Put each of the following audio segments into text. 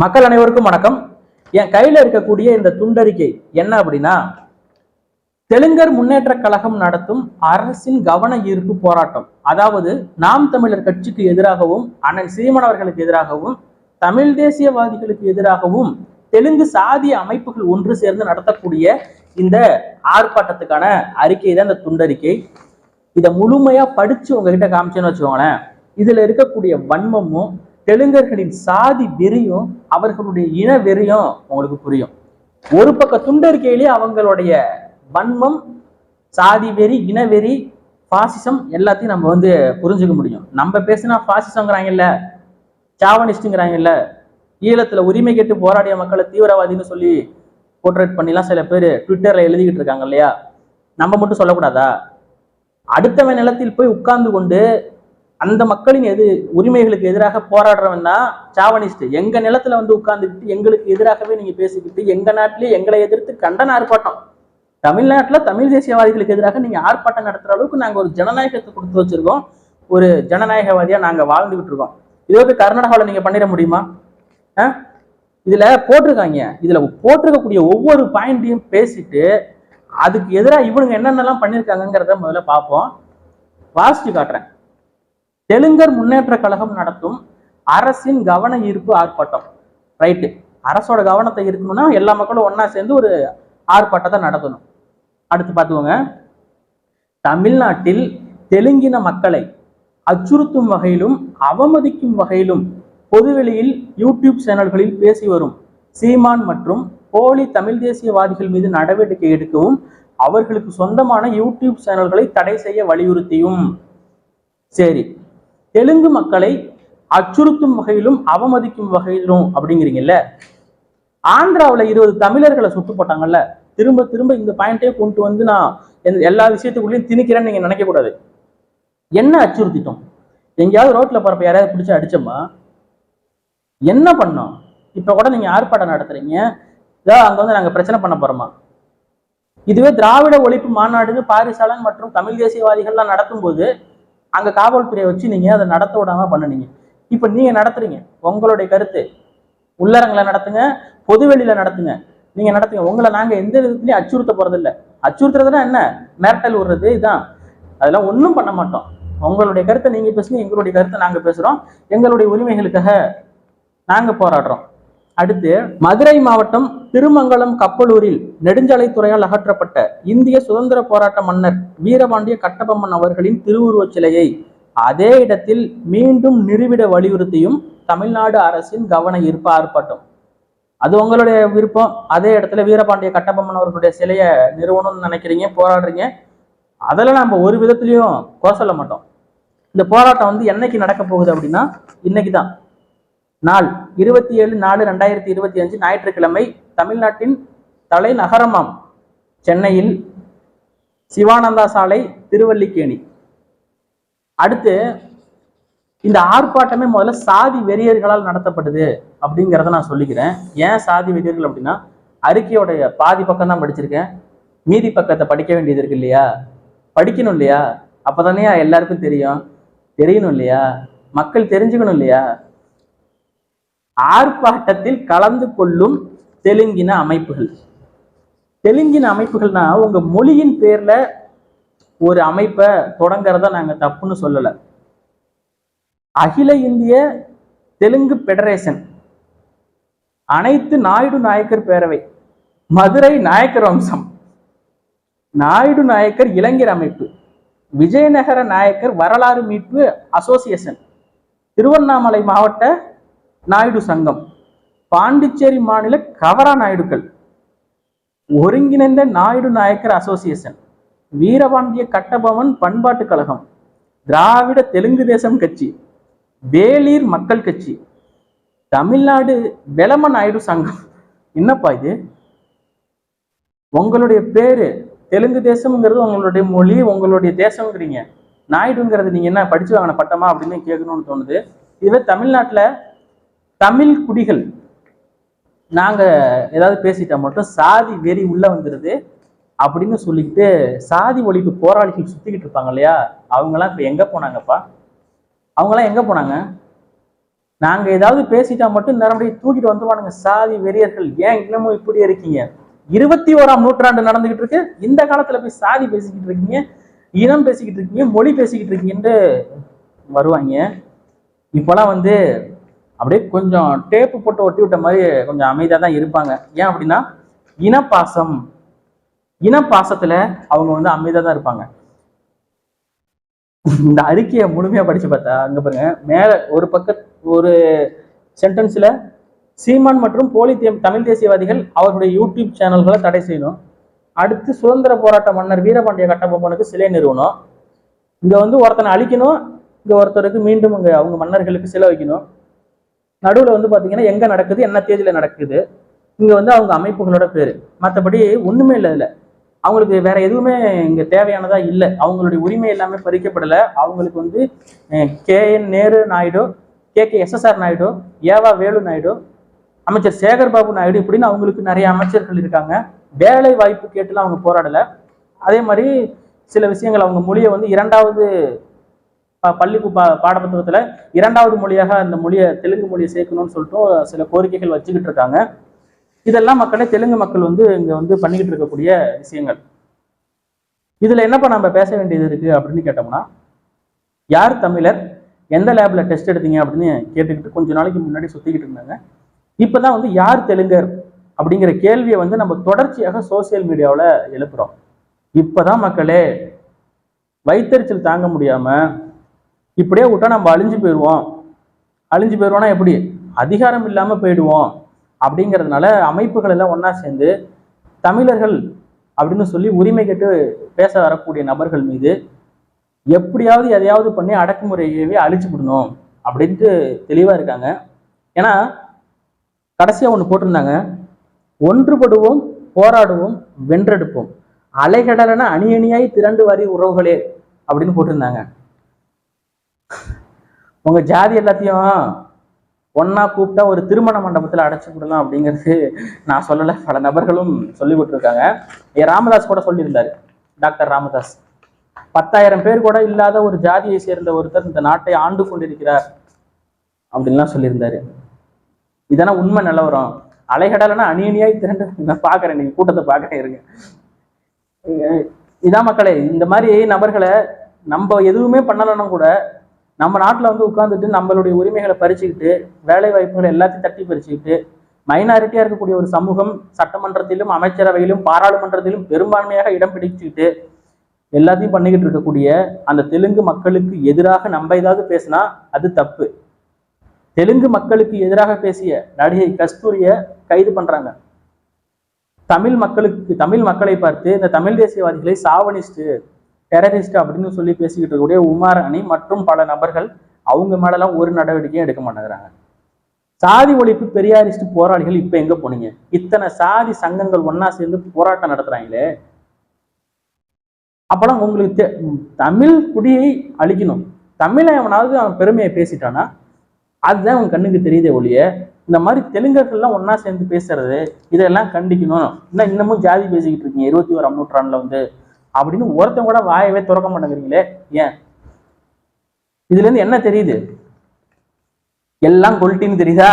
மக்கள் அனைவருக்கும் வணக்கம். என் கையில இருக்கக்கூடிய இந்த துண்டறிக்கை என்ன அப்படின்னா தெலுங்கர் முன்னேற்ற கழகம் நடத்தும் அரசின் கவன ஈர்ப்பு போராட்டம். அதாவது நாம் தமிழர் கட்சிக்கு எதிராகவும் அண்ணன் சீமனவர்களுக்கு எதிராகவும் தமிழ் தேசியவாதிகளுக்கு எதிராகவும் தெலுங்கு சாதிய அமைப்புகள் ஒன்று சேர்ந்து நடத்தக்கூடிய இந்த ஆர்ப்பாட்டத்துக்கான அறிக்கை தான் இந்த துண்டறிக்கை. இதை முழுமையா படிச்சு உங்ககிட்ட காமிச்சேன்னு வச்சுக்கோங்களேன். இதுல இருக்கக்கூடிய வன்மமும் தெலுங்கர்களின் சாதி வெறியும் அவர்களுடைய இன வெறியும் உங்களுக்கு புரியும். ஒரு பக்க துண்டறிக்கையிலேயே அவங்களுடைய வன்மம் சாதி வெறி இனவெறி பாசிசம் எல்லாத்தையும் நம்ம வந்து புரிஞ்சுக்க முடியும். நம்ம பேசினா பாசிசங்கிறாங்கல்ல சாவனிஸ்டுங்கிறாங்கல்ல ஈழத்துல உரிமை கேட்டு போராடிய மக்களை தீவிரவாதின்னு சொல்லி போர்ட்ரேட் பண்ணிலாம் சில பேர் ட்விட்டர்ல எழுதிக்கிட்டு இருக்காங்க இல்லையா? நம்ம மட்டும் சொல்லக்கூடாதா? அடுத்தவன் நிலத்தில் போய் உட்கார்ந்து கொண்டு அந்த மக்களின் எது உரிமைகளுக்கு எதிராக போராடுறவன்னா சாவனிஸ்ட். எங்க நிலத்துல வந்து உட்கார்ந்துக்கிட்டு எங்களுக்கு எதிராகவே நீங்க பேசிக்கிட்டு எங்க நாட்டிலேயே எங்களை எதிர்த்து கண்டன ஆர்ப்பாட்டம். தமிழ்நாட்டுல தமிழ் தேசியவாதிகளுக்கு எதிராக நீங்க ஆர்ப்பாட்டம் நடத்துற அளவுக்கு நாங்க ஒரு ஜனநாயகத்தை கொடுத்து வச்சிருக்கோம். ஒரு ஜனநாயகவாதியா நாங்க வாழ்ந்துகிட்டு இருக்கோம் இதே போய் கர்நாடகாவில் நீங்க பண்ணிட முடியுமா? ஆ? இதுல போட்டிருக்காங்க. இதுல போட்டிருக்கக்கூடிய ஒவ்வொரு பாயிண்ட்டையும் பேசிட்டு அதுக்கு எதிராக இவனுங்க என்னென்னலாம் பண்ணியிருக்காங்கிறத முதல்ல பார்ப்போம். வாசிச்சு காட்டுறேன். தெலுங்கர் முன்னேற்ற கழகம் நடத்தும் அரசின் கவன ஈர்ப்பு ஆர்ப்பாட்டம். ரைட்டு அரசோட கவனத்தை இருக்கணும்னா எல்லா மக்களும் ஒன்னா சேர்ந்து ஒரு ஆர்ப்பாட்டத்தை நடத்தணும். அடுத்து பார்த்துக்கோங்க. தமிழ்நாட்டில் தெலுங்கின மக்களை அச்சுறுத்தும் வகையிலும் அவமதிக்கும் வகையிலும் பொதுவெளியில் யூடியூப் சேனல்களில் பேசி வரும் சீமான் மற்றும் போலி தமிழ் தேசியவாதிகள் மீது நடவடிக்கை எடுக்கவும் அவர்களுக்கு சொந்தமான யூடியூப் சேனல்களை தடை செய்ய வலியுறுத்தியும். சரி. தெலுங்கு மக்களை அச்சுறுத்தும் வகையிலும் அவமதிக்கும் வகையிலும் அப்படிங்கிறீங்கல்ல? ஆந்திராவுல இருபது தமிழர்களை சுட்டு போட்டாங்கல்ல? திரும்ப திரும்ப இந்த பாயிண்டே கொண்டு வந்து நான் எல்லா விஷயத்துக்குள்ளேயும் திணிக்கிறேன்னு நீங்க நினைக்க கூடாது என்ன அச்சுறுத்திட்டோம்? எங்கேயாவது ரோட்ல போகிறப்ப யாராவது பிடிச்சி அடிச்சோமா? என்ன பண்ணோம்? இப்ப கூட நீங்க ஆர்ப்பாட்டம் நடத்துறீங்க. இதோ அங்க வந்து நாங்க பிரச்சனை பண்ண போகிறோமா இதுவே திராவிட ஒழிப்பு மாநாடுன்னு பாரிசாலன் மற்றும் தமிழ் தேசியவாதிகள்லாம் நடத்தும் போது அங்கே காவல்துறையை வச்சு நீங்கள் அதை நடத்த விடாமல் பண்ணுனீங்க. இப்போ நீங்கள் நடத்துறீங்க. உங்களுடைய கருத்து. உள்ளரங்களை நடத்துங்க பொதுவெளியில் நடத்துங்க. நீங்கள் நடத்துங்க. உங்களை நாங்கள் எந்த விதத்துலையும் அச்சுறுத்த போகிறதில்ல அச்சுறுத்துறதுன்னா என்ன? மிரட்டல் விடுறது இதுதான் அதெல்லாம் ஒன்றும் பண்ண மாட்டோம். உங்களுடைய கருத்தை நீங்கள் பேசுங்க எங்களுடைய கருத்தை நாங்கள் பேசுகிறோம் எங்களுடைய உரிமைகளுக்காக நாங்கள் போராடுறோம். அடுத்து மதுரை மாவட்டம் திருமங்கலம் கப்பலூரில் நெடுஞ்சாலைத்துறையால் அகற்றப்பட்ட இந்திய சுதந்திர போராட்ட மன்னர் வீரபாண்டிய கட்டபொம்மன் அவர்களின் திருவுருவச் சிலையை அதே இடத்தில் மீண்டும் நிறுவிட வலியுறுத்தியும் தமிழ்நாடு அரசின் கவன ஈர்ப்பு ஆர்ப்பாட்டம். அது உங்களுடைய விருப்பம். அதே இடத்துல வீரபாண்டிய கட்டபொம்மன் அவர்களுடைய சிலையை நிறுவனம்னு நினைக்கிறீங்க போராடுறீங்க. அதெல்லாம் நம்ம ஒரு விதத்துலயும் கோசல மாட்டோம். இந்த போராட்டம் வந்து என்னைக்கு நடக்க போகுது அப்படின்னா இன்னைக்கு தான் நாள் இருபத்தி ஏழு நாலு ரெண்டாயிரத்தி இருபத்தி அஞ்சு ஞாயிற்றுக்கிழமை தமிழ்நாட்டின் தலைநகரமாம் சென்னையில் சிவானந்தா சாலை திருவல்லிக்கேணி. அடுத்து இந்த ஆர்ப்பாட்டமே முதல்ல சாதி வெறியர்களால் நடத்தப்படுது அப்படிங்கிறத நான் சொல்லிக்கிறேன். ஏன் சாதி வெறியர்கள் அப்படின்னா அறிக்கையோடைய பாதி பக்கம் தான் படிச்சிருக்கேன். மீதி பக்கத்தை படிக்க வேண்டியது இருக்கு இல்லையா? படிக்கணும் இல்லையா? அப்போதானே எல்லாருக்கும் தெரியும்? தெரியணும் இல்லையா? மக்கள் தெரிஞ்சுக்கணும் இல்லையா? ஆர்ப்பாட்டத்தில் கலந்து கொள்ளும் தெலுங்கின அமைப்புகள். தெலுங்கின அமைப்புகள்னா உங்க மொழியின் பேர்ல ஒரு அமைப்பை தொடங்குறத நாங்க தப்புன்னு சொல்லல. அகில இந்திய தெலுங்கு பெடரேஷன் அனைத்து நாயுடு நாயக்கர் பேரவை மதுரை நாயக்கர் வம்சம் நாயுடு நாயக்கர் இளைஞர் அமைப்பு விஜயநகர நாயக்கர் வரலாறு மீட்பு அசோசியேஷன் திருவண்ணாமலை மாவட்ட நாயுடு சங்கம். பாண்டிச்சேரி மாநில கவரா நாயுடுக்கள். ஒருங்கிணைந்த நாயுடு நாயக்கர் அசோசியேஷன் வீரபாண்டிய கட்டபவன் பண்பாட்டு கழகம். திராவிட தெலுங்கு தேசம் கட்சி. வேலீர் மக்கள் கட்சி. தமிழ்நாடு வெளம நாயுடு சங்கம். என்னப்பா இது? உங்களுடைய பேரு தெலுங்கு தேசம்ங்கிறது உங்களுடைய மொழி உங்களுடைய தேசம்ங்கிறீங்க. நாயுடுங்கிறது நீங்க என்ன படிச்சு வாங்கின பட்டமா அப்படின்னு கேட்கணும்னு தோணுது. இதுவே தமிழ்நாட்டுல தமிழ் குடிகள். நாங்கள் ஏதாவது பேசிட்டா மட்டும் சாதி வெறி உள்ள வந்துடுது அப்படின்னு சொல்லிட்டு சாதி ஒழிப்பு போராளிகள் சுத்திக்கிட்டு இருப்பாங்க இல்லையா? அவங்கெல்லாம் இப்போ எங்கே போனாங்கப்பா? அவங்கெல்லாம் எங்கே போனாங்க? நாங்கள் ஏதாவது பேசிட்டா மட்டும் நேரடியாக தூக்கிட்டு வந்துவானுங்க சாதி வெறியர்கள். ஏன் இன்னமும் இப்படி இருக்கீங்க? இருபத்தி ஓராம் நூற்றாண்டு நடந்துகிட்டு இருக்கு. இந்த காலத்தில் போய் சாதி பேசிக்கிட்டு இருக்கீங்க இனம் பேசிக்கிட்டு இருக்கீங்க மொழி பேசிக்கிட்டு இருக்கீங்கன்ட்டு வருவாங்க. இப்போலாம் வந்து அப்படியே கொஞ்சம் டேப்பு போட்டு ஒட்டி விட்ட மாதிரி கொஞ்சம் அமைதியாக தான் இருப்பாங்க. ஏன் அப்படின்னா இனப்பாசம் இனப்பாசத்துல அவங்க வந்து அமைதியாக தான் இருப்பாங்க. இந்த அறிக்கையை முழுமையா படிச்சு பார்த்தா அங்க பாருங்க மேல ஒரு பக்க ஒரு சென்டென்ஸ்ல சீமான் மற்றும் போலி தமிழ் தேசியவாதிகள் அவர்களுடைய யூடியூப் சேனல்களை தடை செய்யணும். அடுத்து சுதந்திர போராட்ட மன்னர் வீரபாண்டிய கட்டபொம்மனுக்கு சிலை நிறுவனம் இங்க வந்து ஒருத்தனை அழிக்கணும் இங்க ஒருத்தருக்கு மீண்டும் இங்க அவங்க மன்னர்களுக்கு சிலை வைக்கணும். நடுவில் வந்து பார்த்தீங்கன்னா எங்கே நடக்குது என்ன தேதியில் நடக்குது இங்கே வந்து அவங்க அமைப்புகளோட பேர். மற்றபடி ஒன்றுமே இல்லை இதில் அவங்களுக்கு வேற எதுவுமே இங்கே தேவையானதா இல்லை. அவங்களுடைய உரிமை எல்லாமே பறிக்கப்படலை. அவங்களுக்கு வந்து K N Nehru Naidu K K SSR Naidu ஏவா வேலு நாயுடு அமைச்சர் சேகர் பாபு நாயுடு இப்படின்னு அவங்களுக்கு நிறைய அமைச்சர்கள் இருக்காங்க. வேலை வாய்ப்பு கேட்டுலாம் அவங்க போராடலை. அதே மாதிரி சில விஷயங்கள் அவங்க மொழியை வந்து இரண்டாவது பள்ளி பா பாடப்புத்தகத்துல இரண்டாவது மொழியாக அந்த மொழியை தெலுங்கு மொழியை சேர்க்கணும்னு சொல்லிட்டு சில கோரிக்கைகள் வச்சுக்கிட்டு இருக்காங்க. இதெல்லாம் மக்களே தெலுங்கு மக்கள் வந்து இங்க வந்து பண்ணிக்கிட்டு இருக்கக்கூடிய விஷயங்கள். இதுல என்னப்பா நம்ம பேச வேண்டியது இருக்கு அப்படின்னு கேட்டோம்னா யார் தமிழர் எந்த லேப்ல டெஸ்ட் எடுத்தீங்க அப்படின்னு கேட்டுக்கிட்டு கொஞ்ச நாளைக்கு முன்னாடி சுத்திக்கிட்டு இருந்தாங்க. இப்பதான் வந்து யார் தெலுங்கர் அப்படிங்கிற கேள்வியை வந்து நம்ம தொடர்ச்சியாக சோசியல் மீடியாவில் எழுப்புறோம். இப்பதான் மக்களே வைத்தறிச்சல் தாங்க முடியாம இப்படியே விட்டா நம்ம அழிஞ்சு போயிடுவோம். அழிஞ்சு போயிடுவோம்னா எப்படி? அதிகாரம் இல்லாமல் போயிடுவோம். அப்படிங்கிறதுனால அமைப்புகள் எல்லாம் ஒன்றா சேர்ந்து தமிழர்கள் அப்படின்னு சொல்லி உரிமை கேட்டு பேச வரக்கூடிய நபர்கள் மீது எப்படியாவது எதையாவது பண்ணி அடக்குமுறையவே அழிச்சு விடணும் அப்படின்ட்டு தெளிவாக இருக்காங்க. ஏன்னா கடைசியாக ஒன்று போட்டிருந்தாங்க. ஒன்றுபடுவோம் போராடுவோம் வென்றெடுப்போம். அலைகடலன அணி அணியாய் திரண்டு வரி உறவுகளே அப்படின்னு போட்டிருந்தாங்க. உங்க ஜாதி எல்லாத்தையும் ஒன்னா கூப்பிட்டா ஒரு திருமண மண்டபத்துல அடைச்சு விடலாம் அப்படிங்கிறது நான் சொல்லல. பல நபர்களும் சொல்லி விட்டுருக்காங்க ஏ ராமதாஸ் கூட சொல்லியிருந்தாரு. டாக்டர் ராமதாஸ் பத்தாயிரம் பேர் கூட இல்லாத ஒரு ஜாதியை சேர்ந்த ஒருத்தர் இந்த நாட்டை ஆண்டு கொண்டிருக்கிறார் அப்படின்லாம் சொல்லியிருந்தாரு. இதான உண்மை நிலவரம். அலைகடலைன்னா அணியணியாய் திரண்டு நான் பாக்குறேன் நீங்க கூட்டத்தை பாக்குறேன் இருங்க. இதான் மக்களே இந்த மாதிரி நபர்களை நம்ம எதுவுமே பண்ணலைன்னா கூட நம்ம நாட்டில் வந்து உட்கார்ந்துட்டு நம்மளுடைய உரிமைகளை பறிச்சுக்கிட்டு வேலை வாய்ப்புகளை எல்லாத்தையும் தட்டி பறிச்சுக்கிட்டு மைனாரிட்டியா இருக்கக்கூடிய ஒரு சமூகம் சட்டமன்றத்திலும் அமைச்சரவையிலும் பாராளுமன்றத்திலும் பெரும்பான்மையாக இடம் பிடிச்சுக்கிட்டு எல்லாத்தையும் பண்ணிக்கிட்டு இருக்கக்கூடிய அந்த தெலுங்கு மக்களுக்கு எதிராக நம்ம ஏதாவது பேசினா அது தப்பு. தெலுங்கு மக்களுக்கு எதிராக பேசிய நடிகை கஸ்தூரிய கைது பண்றாங்க. தமிழ் மக்களுக்கு தமிழ் மக்களை பார்த்து இந்த தமிழ் தேசியவாதிகளை சாவணிஸ்ட்டு டெரரிஸ்ட் அப்படின்னு சொல்லி பேசிக்கிட்டு இருக்கக்கூடிய உமார் அணி மற்றும் பல நபர்கள் அவங்க மேலெல்லாம் ஒரு நடவடிக்கையும் எடுக்க மாட்டேங்கிறாங்க. சாதி ஒழிப்பு பெரியாரிஸ்ட் போராளிகள் இப்ப எங்க போனீங்க? இத்தனை சாதி சங்கங்கள் ஒன்னா சேர்ந்து போராட்டம் நடத்துறாங்களே. அப்பெல்லாம் உங்களுக்கு தெ- தமிழ் குடியை அழிக்கணும். தமிழை அவனாவது அவன் பெருமையை பேசிட்டானா? அதுதான் அவன் கண்ணுக்கு தெரியுதே ஒழிய இந்த மாதிரி தெலுங்கர்கள்லாம் ஒன்னா சேர்ந்து பேசுறது இதெல்லாம் கண்டிக்கணும். இன்னும் இன்னமும் ஜாதி பேசிக்கிட்டு இருக்கீங்க. இருபத்தி ஓராம் நூற்றாண்டுல வந்து அப்படின்னு ஒருத்தன் கூட வாயவே திறக்க மாட்டேங்கிறீங்களே ஏன்? இதுல இருந்து என்ன தெரியுது? எல்லாம் கொல்ட்டின்னு தெரியுதா?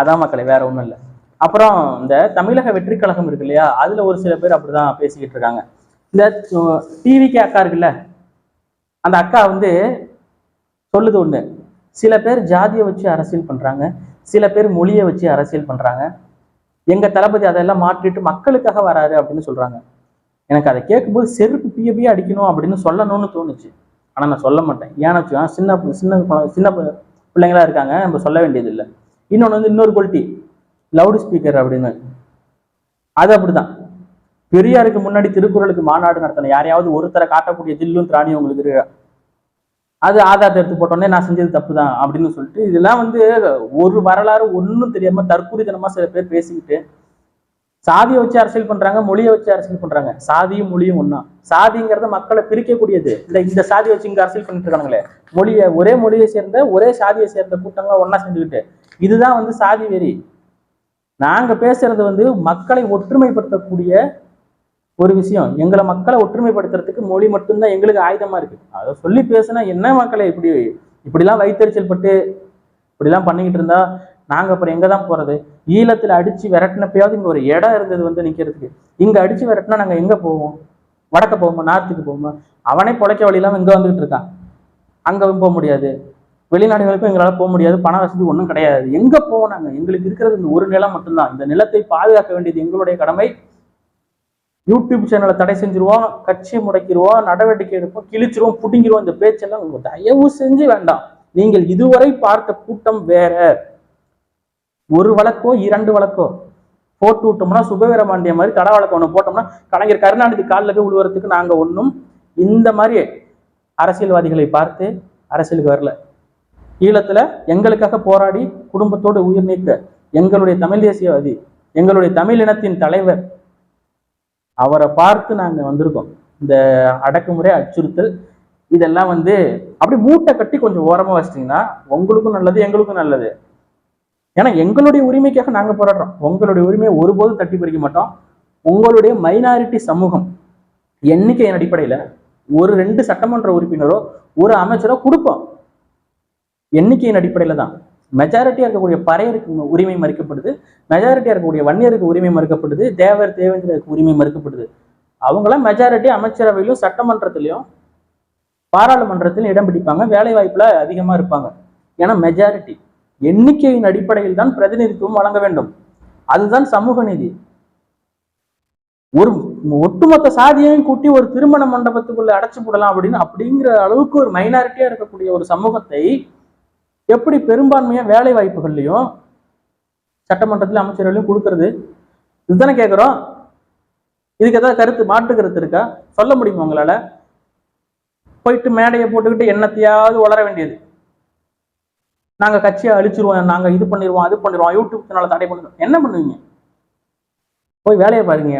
அதான் மக்களை வேற ஒண்ணும் இல்லை. அப்புறம் இந்த தமிழக வெற்றி கழகம் இருக்கு இல்லையா அதுல ஒரு சில பேர் அப்படிதான் பேசிக்கிட்டு இருக்காங்க. இந்த டிவிக்கு அக்கா இருக்குல்ல அந்த அக்கா வந்து சொல்லுது ஒண்ணு. சில பேர் ஜாதியை வச்சு அரசியல் பண்றாங்க சில பேர் மொழியை வச்சு அரசியல் பண்றாங்க. எங்க தளபதி அதெல்லாம் மாற்றிட்டு மக்களுக்காக வராரு அப்படின்னு சொல்றாங்க. எனக்கு அதை கேட்கும்போது செருப்பு பிய பிய அடிக்கணும் அப்படின்னு சொல்லணும்னு தோணுச்சு. ஆனா நான் சொல்ல மாட்டேன். ஏன்னா சின்ன சின்ன சின்ன பிள்ளைங்களா இருக்காங்க நம்ம சொல்ல வேண்டியதில்லை இன்னொன்று வந்து இன்னொரு குவாலிட்டி. லவுட் ஸ்பீக்கர் அப்படின்னு. அது அப்படிதான். பெரியாருக்கு முன்னாடி திருக்குறளுக்கு மாநாடு நடத்தின யாரையாவது ஒருத்தரை காட்டக்கூடிய தில்லும் திராணி உங்களுக்கு இருக்கு? அது ஆதாரத்தை எடுத்து போட்டோன்னே நான் செஞ்சது தப்பு தான் அப்படின்னு சொல்லிட்டு இதெல்லாம் வந்து ஒரு வரலாறு ஒன்றும் தெரியாம தற்குறித்தனமா சில பேர் பேசிக்கிட்டு சாதியை வச்சு அரசியல் பண்றாங்க மொழியை வச்சு அரசியல் பண்றாங்க. சாதியும் மொழியும் ஒன்றா சாதிங்கிறது மக்களை பிரிக்கக்கூடியது. இந்த இந்த சாதி வச்சு இங்க அரசியல் பண்ணிட்டு இருக்காங்களே மொழியை ஒரே மொழியை சேர்ந்த ஒரே சாதியை சேர்ந்த கூட்டங்கள் ஒன்றா சேர்ந்துக்கிட்டு இதுதான் வந்து சாதி வெறி. நாங்க பேசுறது வந்து மக்களை ஒற்றுமைப்படுத்தக்கூடிய ஒரு விஷயம். எங்களை மக்களை ஒற்றுமைப்படுத்துறதுக்கு மொழி மட்டும்தான் எங்களுக்கு ஆயுதமா இருக்கு. அதை சொல்லி பேசுனா என்ன மக்களை இப்படி இப்படிலாம் வைத்தறிச்சல் பட்டு இப்படிலாம் பண்ணிக்கிட்டு இருந்தா நாங்க அப்புறம் எங்க தான் போறது? ஈழத்தில் அடித்து விரட்டினப்பயாவது இங்கே ஒரு இடம் இருந்தது வந்து நிற்கிறதுக்கு இங்கே அடித்து விரட்டினா நாங்கள் எங்கே போவோம்? வடக்க போவோமா? நார்த்துக்கு போவோமா? அவனே பிழைக்க வழி இல்லாமல் இங்கே வந்துகிட்டு இருக்கான். அங்க போக முடியாது. வெளிநாடுகளுக்கும் எங்களால் போக முடியாது. பண வசதி ஒன்றும் கிடையாது. எங்கே போவோம் நாங்கள் எங்களுக்கு இருக்கிறது இந்த ஒரு நிலம் மட்டும்தான். இந்த நிலத்தை பாதுகாக்க வேண்டியது எங்களுடைய கடமை. யூடியூப் சேனலை தடை செஞ்சிருவோம் கட்சி முடக்கிடுவோம் நடவடிக்கை எடுப்போம் கிழிச்சிருவோம் புடுங்கிருவோம். இந்த பேச்செல்லாம் உங்களுக்கு தயவு செஞ்சு வேண்டாம். நீங்கள் இதுவரை பார்த்த கூட்டம் வேற. ஒரு வழக்கோ இரண்டு வழக்கோ. போட்டு விட்டோம்னா சுபவீரமாண்டிய மாதிரி தட வழக்கம் ஒன்று போட்டோம்னா கலைஞர் கருணாநிதி காலில் போய் விழுவுறதுக்கு நாங்க ஒன்றும் இந்த மாதிரி அரசியல்வாதிகளை பார்த்து அரசியலுக்கு வரல. ஈழத்துல எங்களுக்காக போராடி குடும்பத்தோடு உயிர் நீக்க எங்களுடைய தமிழ் தேசியவாதி எங்களுடைய தமிழ் இனத்தின் தலைவர் அவரை பார்த்து நாங்க வந்திருக்கோம். இந்த அடக்குமுறை அச்சுறுத்தல் இதெல்லாம் வந்து அப்படி மூட்டை கட்டி கொஞ்சம் ஓரமா வச்சிட்டிங்கன்னா உங்களுக்கும் நல்லது எங்களுக்கும் நல்லது. ஏன்னா எங்களுடைய உரிமைக்காக நாங்கள் போராடுறோம். உங்களுடைய உரிமையை ஒருபோதும் தட்டி பறிக்க மாட்டோம். உங்களுடைய மைனாரிட்டி சமூகம் எண்ணிக்கையின் அடிப்படையில ஒரு ரெண்டு சட்டமன்ற உறுப்பினரோ ஒரு அமைச்சரோ கொடுப்போம். எண்ணிக்கையின் அடிப்படையில தான். மெஜாரிட்டியாக இருக்கக்கூடிய பறையருக்கு உரிமை மறுக்கப்படுது. மெஜாரிட்டியாக இருக்கக்கூடிய வன்னியருக்கு உரிமை மறுக்கப்படுது. தேவர் தேவேந்திரருக்கு உரிமை மறுக்கப்படுது. அவங்களாம் மெஜாரிட்டி அமைச்சரவையிலும் சட்டமன்றத்திலையும் பாராளுமன்றத்திலும் இடம் பிடிப்பாங்க. வேலை வாய்ப்புல இருப்பாங்க. ஏன்னா மெஜாரிட்டி எண்ணிக்கையின் அடிப்படையில் தான் பிரதிநிதித்துவம் வழங்க வேண்டும். அதுதான் சமூக நீதி. ஒரு ஒட்டுமொத்த சாதியையும் கூட்டி ஒரு திருமண மண்டபத்துக்குள்ள அடைச்சு போடலாம் அப்படின்னு அப்படிங்கிற அளவுக்கு ஒரு மைனாரிட்டியா இருக்கக்கூடிய ஒரு சமூகத்தை எப்படி பெரும்பான்மையா வேலை வாய்ப்புகள்லையும் சட்டமன்றத்தில் அமைச்சர்களையும் கொடுக்கறது? இதுதானே கேட்குறோம் இதுக்கு ஏதாவது கருத்து மாற்று கருத்து இருக்கா? சொல்ல முடியுமா உங்களால? போயிட்டு மேடையை போட்டுக்கிட்டு என்னத்தையாவது வளர வேண்டியது. நாங்க கட்சியை அழிச்சிருவோம் நாங்க இது பண்ணிடுவோம் அது பண்ணிடுவோம் யூடியூப் சேனலை தடை பண்ணிடுவோம் என்ன பண்ணுவீங்க? போய் வேலையை பாருங்க